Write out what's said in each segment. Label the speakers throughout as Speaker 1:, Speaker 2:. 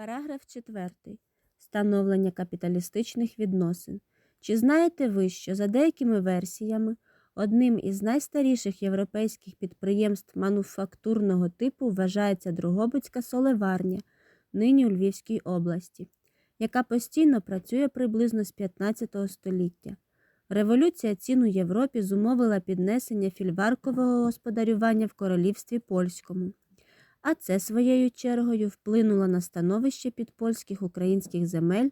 Speaker 1: Параграф 4. Становлення капіталістичних відносин. Чи знаєте ви, що за деякими версіями одним із найстаріших європейських підприємств мануфактурного типу вважається Дрогобицька солеварня, нині у Львівській області, яка постійно працює приблизно з 15 століття. Революція цін у Європі зумовила піднесення фільваркового господарювання в королівстві польському а це своєю чергою вплинуло на становище підпольських українських земель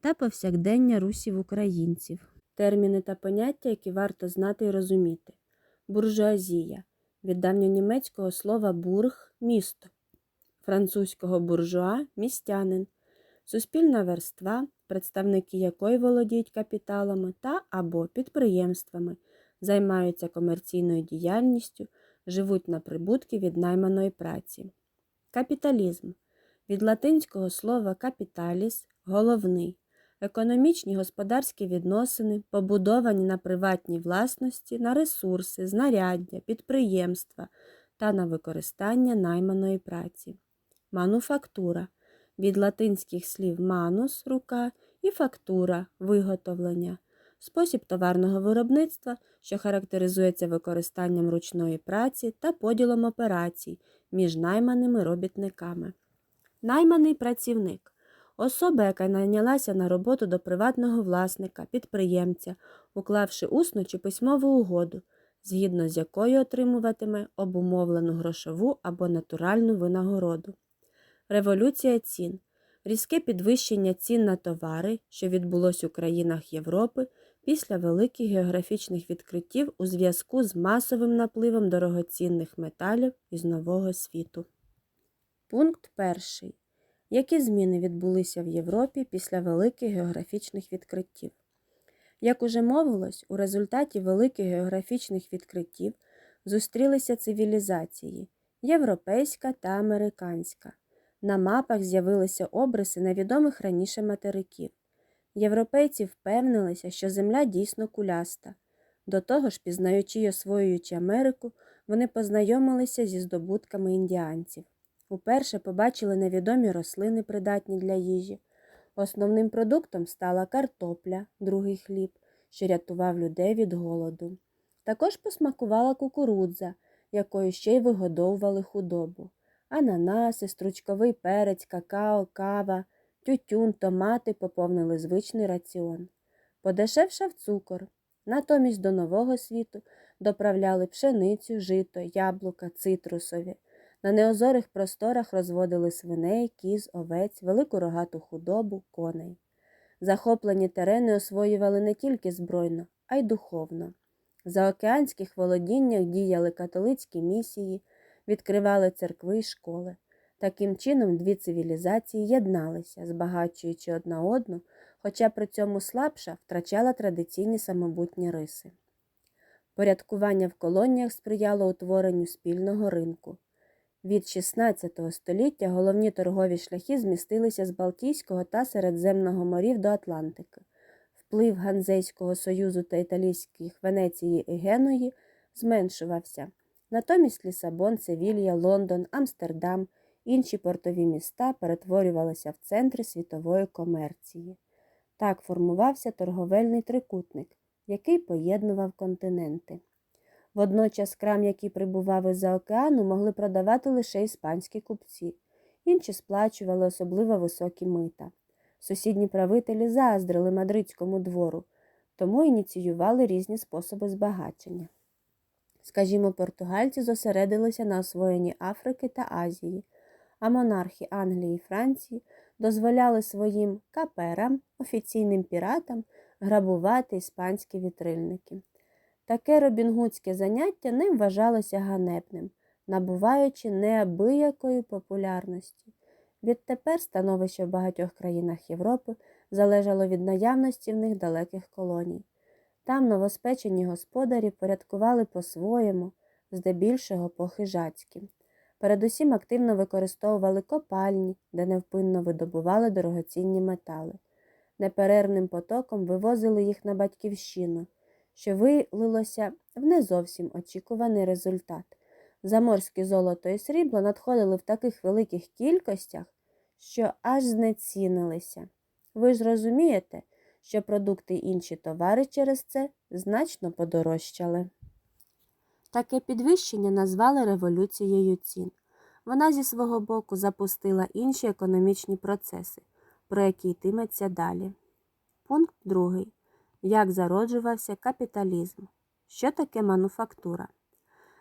Speaker 1: та повсякдення русів українців. Терміни та поняття, які варто знати і розуміти. Буржуазія від давньонімецького слова бург місто, французького буржуа містянин, суспільна верства, представники якої володіють капіталами та або підприємствами, займаються комерційною діяльністю живуть на прибутки від найманої праці. Капіталізм від латинського слова капіталіс головний. Економічні господарські відносини, побудовані на приватній власності, на ресурси, знаряддя, підприємства та на використання найманої праці. Мануфактура від латинських слів манус рука і фактура виготовлення спосіб товарного виробництва, що характеризується використанням ручної праці та поділом операцій між найманими робітниками. Найманий працівник особа, яка найнялася на роботу до приватного власника, підприємця, уклавши усну чи письмову угоду, згідно з якою отримуватиме обумовлену грошову або натуральну винагороду. Революція цін різке підвищення цін на товари, що відбулось у країнах Європи після великих географічних відкриттів у зв'язку з масовим напливом дорогоцінних металів із Нового світу. Пункт перший. Які зміни відбулися в Європі після великих географічних відкриттів? Як уже мовилось, у результаті великих географічних відкриттів зустрілися цивілізації європейська та американська. На мапах з'явилися обриси невідомих раніше материків. Європейці впевнилися, що земля дійсно куляста. До того ж, пізнаючи й освоюючи Америку, вони познайомилися зі здобутками індіанців. Уперше побачили невідомі рослини, придатні для їжі. Основним продуктом стала картопля, другий хліб, що рятував людей від голоду. Також посмакувала кукурудза, якою ще й вигодовували худобу, ананаси, стручковий перець, какао, кава, тютюн, томати поповнили звичний раціон. Подешевшав цукор. Натомість до Нового світу доправляли пшеницю, жито, яблука, цитрусові. На неозорих просторах розводили свиней, кіз, овець, велику рогату худобу, коней. Захоплені терени освоювали не тільки збройно, а й духовно. За океанських володіннях діяли католицькі місії, відкривали церкви й школи. Таким чином, дві цивілізації єдналися, збагачуючи одна одну, хоча при цьому слабша втрачала традиційні самобутні риси. Порядкування в колоніях сприяло утворенню спільного ринку. Від XVI століття головні торгові шляхи змістилися з Балтійського та Середземного морів до Атлантики. Вплив Ганзейського союзу та італійських Венеції і Геної зменшувався. Натомість Лісабон, Севілья, Лондон, Амстердам, інші портові міста перетворювалися в центри світової комерції. Так формувався торговельний трикутник, який поєднував континенти. Водночас крам, який прибував із-за океану, могли продавати лише іспанські купці, інші сплачували особливо високі мита. Сусідні правителі заздрили мадридському двору, тому ініціювали різні способи збагачення. Скажімо, португальці зосередилися на освоєнні Африки та Азії, а монархи Англії і Франції дозволяли своїм каперам, офіційним піратам, грабувати іспанські вітрильники. Таке робінгудське заняття не вважалося ганебним, набуваючи неабиякої популярності. Відтепер становище в багатьох країнах Європи залежало від наявності в них далеких колоній. Там новоспечені господарі порядкували по-своєму, здебільшого по-хижацьки. Передусім активно використовували копальні, де невпинно видобували дорогоцінні метали. Неперервним потоком вивозили їх на батьківщину, що вилилося в не зовсім очікуваний результат. Заморське золото і срібло надходили в таких великих кількостях, що аж знецінилися. Ви ж розумієте, що продукти і інші товари через це значно подорожчали. Таке підвищення назвали революцією цін. Вона зі свого боку запустила інші економічні процеси, про які йтиметься далі. Пункт 2. Як зароджувався капіталізм? Що таке мануфактура?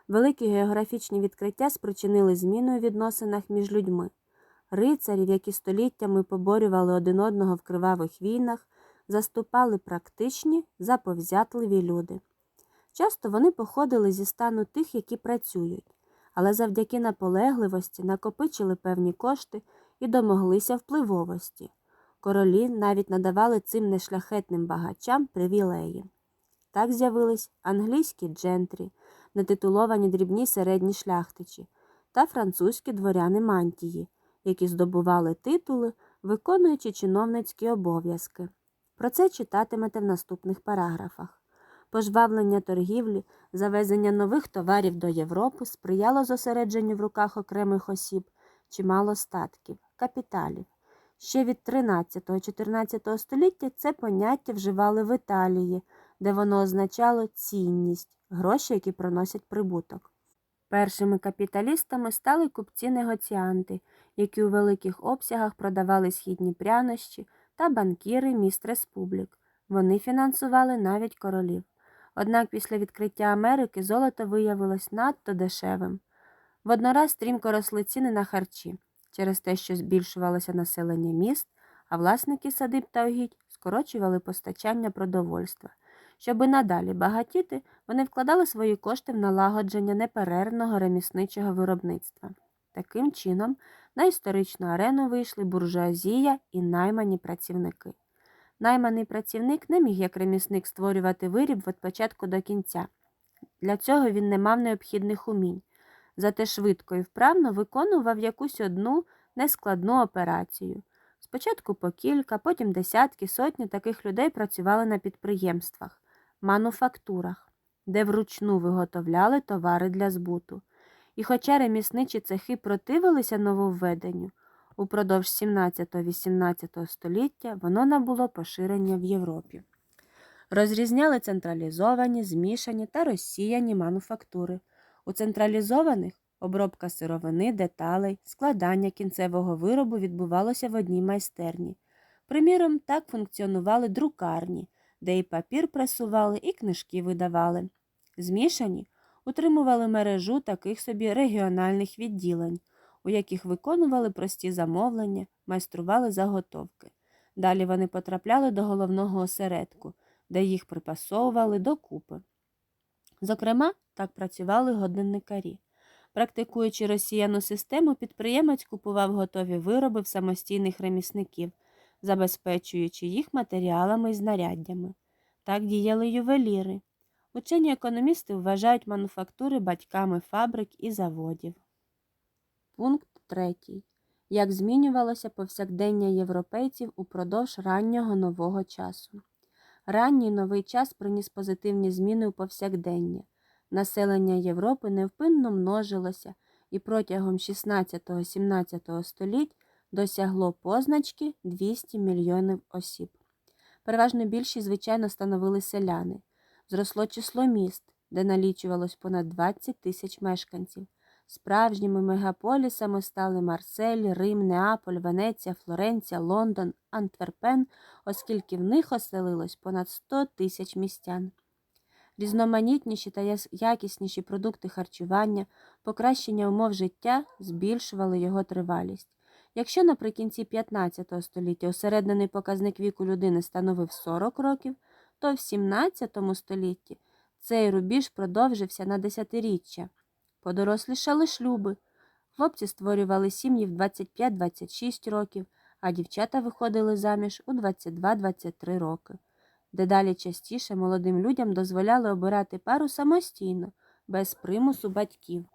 Speaker 1: Великі географічні відкриття спричинили зміну у відносинах між людьми. Рицарів, які століттями поборювали один одного в кривавих війнах, заступали практичні, заповзятливі люди. Часто вони походили зі стану тих, які працюють, але завдяки наполегливості накопичили певні кошти і домоглися впливовості. Королі навіть надавали цим нешляхетним багачам привілеї. Так з'явились англійські джентрі, нетитуловані дрібні середні шляхтичі та французькі дворяни мантії, які здобували титули, виконуючи чиновницькі обов'язки. Про це читатимете в наступних параграфах. Пожвавлення торгівлі, завезення нових товарів до Європи сприяло зосередженню в руках окремих осіб чимало статків, капіталів. Ще від 13-14 століття це поняття вживали в Італії, де воно означало цінність, гроші, які приносять прибуток. Першими капіталістами стали купці-негоціанти, які у великих обсягах продавали східні прянощі та банкіри міст республік. Вони фінансували навіть королів. Однак після відкриття Америки золото виявилось надто дешевим. Воднораз стрімко росли ціни на харчі через те, що збільшувалося населення міст, а власники садиб та угідь скорочували постачання продовольства. Щоби надалі багатіти, вони вкладали свої кошти в налагодження неперервного ремісничого виробництва. Таким чином, на історичну арену вийшли буржуазія і наймані працівники. Найманий працівник не міг як ремісник створювати виріб від початку до кінця. Для цього він не мав необхідних умінь, зате швидко і вправно виконував якусь одну нескладну операцію. Спочатку по кілька, потім десятки, сотні таких людей працювали на підприємствах, мануфактурах, де вручну виготовляли товари для збуту. І хоча ремісничі цехи противилися нововведенню, упродовж 17-18 століття воно набуло поширення в Європі. Розрізняли централізовані, змішані та розсіяні мануфактури. У централізованих обробка сировини, деталей, складання кінцевого виробу відбувалося в одній майстерні. Приміром, так функціонували друкарні, де і папір пресували, і книжки видавали. Змішані утримували мережу таких собі регіональних відділень, у яких виконували прості замовлення, майстрували заготовки. Далі вони потрапляли до головного осередку, де їх припасовували докупи. Зокрема, так працювали годинникарі. Практикуючи росіяну систему, підприємець купував готові вироби в самостійних ремісників, забезпечуючи їх матеріалами і знаряддями. Так діяли ювеліри. Учені економісти вважають мануфактури батьками фабрик і заводів. Пункт 3. Як змінювалося повсякдення європейців упродовж раннього нового часу. Ранній новий час приніс позитивні зміни у повсякдення. Населення Європи невпинно множилося і протягом 16-17 століть досягло позначки 200 мільйонів осіб. Переважно більшість, звичайно, становили селяни. Зросло число міст, де налічувалось понад 20 тисяч мешканців. Справжніми мегаполісами стали Марсель, Рим, Неаполь, Венеція, Флоренція, Лондон, Антверпен, оскільки в них оселилось понад 100 тисяч містян. Різноманітніші та якісніші продукти харчування, покращення умов життя збільшували його тривалість. Якщо наприкінці 15 століття усереднений показник віку людини становив 40 років, то в 17 столітті цей рубіж продовжився на десятиріччя. Подорослішали шлюби. Хлопці створювали сім'ї в 25-26 років, а дівчата виходили заміж у 22-23 роки. Дедалі частіше молодим людям дозволяли обирати пару самостійно, без примусу батьків.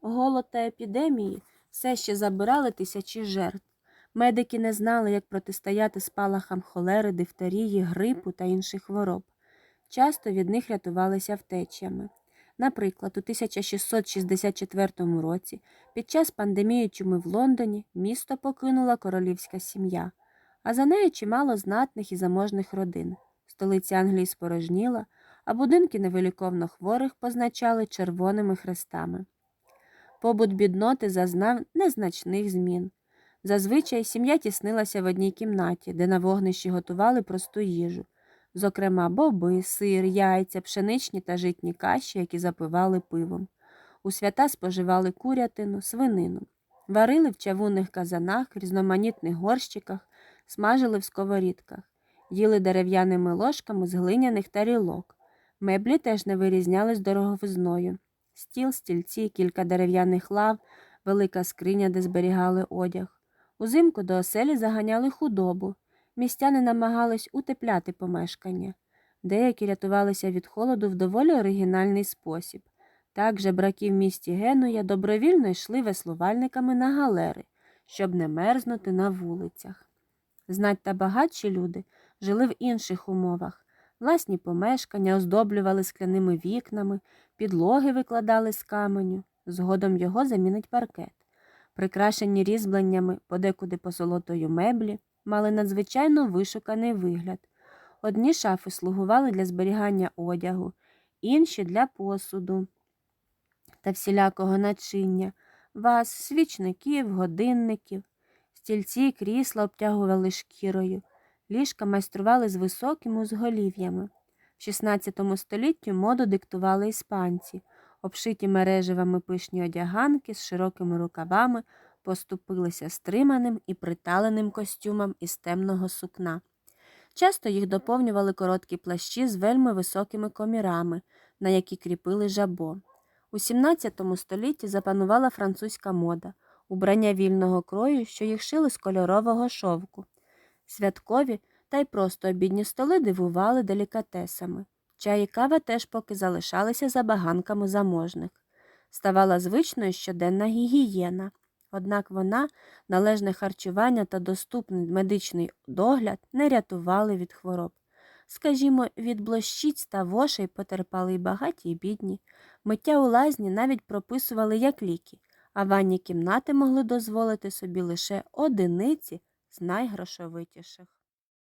Speaker 1: Голод та епідемії все ще забирали тисячі жертв. Медики не знали, як протистояти спалахам холери, дифтерії, грипу та інших хвороб. Часто від них рятувалися втечами. Наприклад, у 1664 році під час пандемії чуми в Лондоні місто покинула королівська сім'я, а за нею чимало знатних і заможних родин. Столиця Англії спорожніла, а будинки невиліковно хворих позначали червоними хрестами. Побут бідноти зазнав незначних змін. Зазвичай сім'я тіснилася в одній кімнаті, де на вогнищі готували просту їжу, зокрема боби, сир, яйця, пшеничні та житні каші, які запивали пивом. У свята споживали курятину, свинину, варили в чавунних казанах, різноманітних горщиках, смажили в сковорідках, їли дерев'яними ложками з глиняних тарілок. Меблі теж не вирізнялись дороговизною. Стіл, стільці, кілька дерев'яних лав, велика скриня, де зберігали одяг. Узимку до оселі заганяли худобу. Містяни намагались утепляти помешкання. Деякі рятувалися від холоду в доволі оригінальний спосіб. Так жебраки в місті Генуя добровільно йшли веслувальниками на галери, щоб не мерзнути на вулицях. Знать та багатші люди жили в інших умовах. Власні помешкання оздоблювали скляними вікнами, підлоги викладали з каменю, згодом його замінить паркет. Прикрашені різьбленнями, подекуди посолотою меблі, мали надзвичайно вишуканий вигляд. Одні шафи слугували для зберігання одягу, інші для посуду та всілякого начиння, ваз, свічників, годинників. Стільці й крісла обтягували шкірою, ліжка майстрували з високими узголів'ями. В XVI столітті моду диктували іспанці, обшиті мережевами пишні одяганки з широкими рукавами поступилися стриманим і приталеним костюмам із темного сукна. Часто їх доповнювали короткі плащі з вельми високими комірами, на які кріпили жабо. У XVII столітті запанувала французька мода, убрання вільного крою, що їх шили з кольорового шовку. Святкові та й просто обідні столи дивували делікатесами. Чай і кава теж поки залишалися забаганками заможних. Ставала звичною щоденна гігієна, однак вона, належне харчування та доступний медичний догляд не рятували від хвороб. Скажімо, від блощиць та вошей потерпали й багаті, й бідні. Миття у лазні навіть прописували як ліки, а ванні кімнати могли дозволити собі лише одиниці з найгрошовитіших.